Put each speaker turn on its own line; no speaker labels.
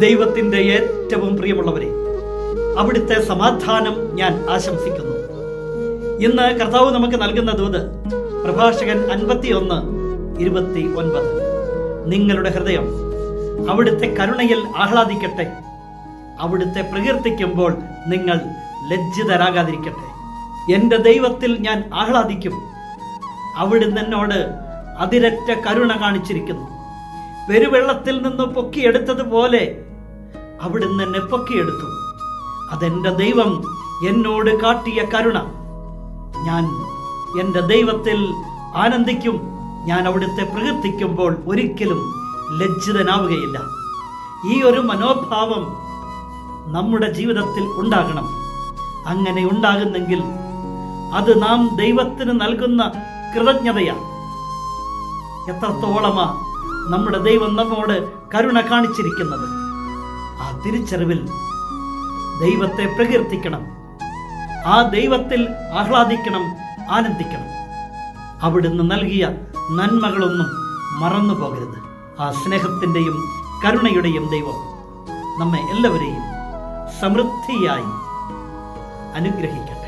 ദൈവത്തിന്റെ ഏറ്റവും പ്രിയമുള്ളവരെ അവിടുത്തെ സമാധാനം ഞാൻ ആശംസിക്കുന്നു. ഇന്ന് കർത്താവ് നമുക്ക് നൽകുന്ന ദൂത് പ്രഭാഷകൻ അൻപത്തിയൊന്ന് ഇരുപത്തി ഒൻപത് നിങ്ങളുടെ ഹൃദയം അവിടുത്തെ കരുണയിൽ ആഹ്ലാദിക്കട്ടെ. അവിടുത്തെ പ്രകീർത്തിക്കുമ്പോൾ നിങ്ങൾ ലജ്ജിതരാകാതിരിക്കട്ടെ. എന്റെ ദൈവത്തിൽ ഞാൻ ആഹ്ലാദിക്കും. അവിടുന്ന് എന്നോട് അതിരറ്റ കരുണ കാണിച്ചിരിക്കുന്നു. പെരുവെള്ളത്തിൽ നിന്ന് പൊക്കിയെടുത്തതുപോലെ അവിടുന്ന് എന്നെ പൊക്കിയെടുത്തു. അതെന്റെ ദൈവം എന്നോട് കാട്ടിയ കരുണ. ഞാൻ എന്റെ ദൈവത്തിൽ ആനന്ദിക്കും. ഞാൻ അവിടുത്തെ പ്രകീർത്തിക്കുമ്പോൾ ഒരിക്കലും ലജ്ജിതനാവുകയില്ല. ഈ ഒരു മനോഭാവം നമ്മുടെ ജീവിതത്തിൽ ഉണ്ടാകണം. അങ്ങനെ ഉണ്ടാകുന്നെങ്കിൽ അത് നാം ദൈവത്തിന് നൽകുന്ന കൃതജ്ഞതയാണ് എത്രത്തോളമാ നമ്മുടെ ദൈവം നമ്മോട് കരുണ കാണിച്ചിരിക്കുന്നത്. ആ തിരിച്ചറിവിൽ ദൈവത്തെ പ്രകീർത്തിക്കണം. ആ ദൈവത്തിൽ ആഹ്ലാദിക്കണം ആനന്ദിക്കണം. അവിടുന്ന് നൽകിയ നന്മകളൊന്നും മറന്നു പോകരുത്. ആ സ്നേഹത്തിന്റെയും കരുണയുടെയും ദൈവം നമ്മെ എല്ലാവരെയും സമൃദ്ധിയായി അനുഗ്രഹിക്കട്ടെ.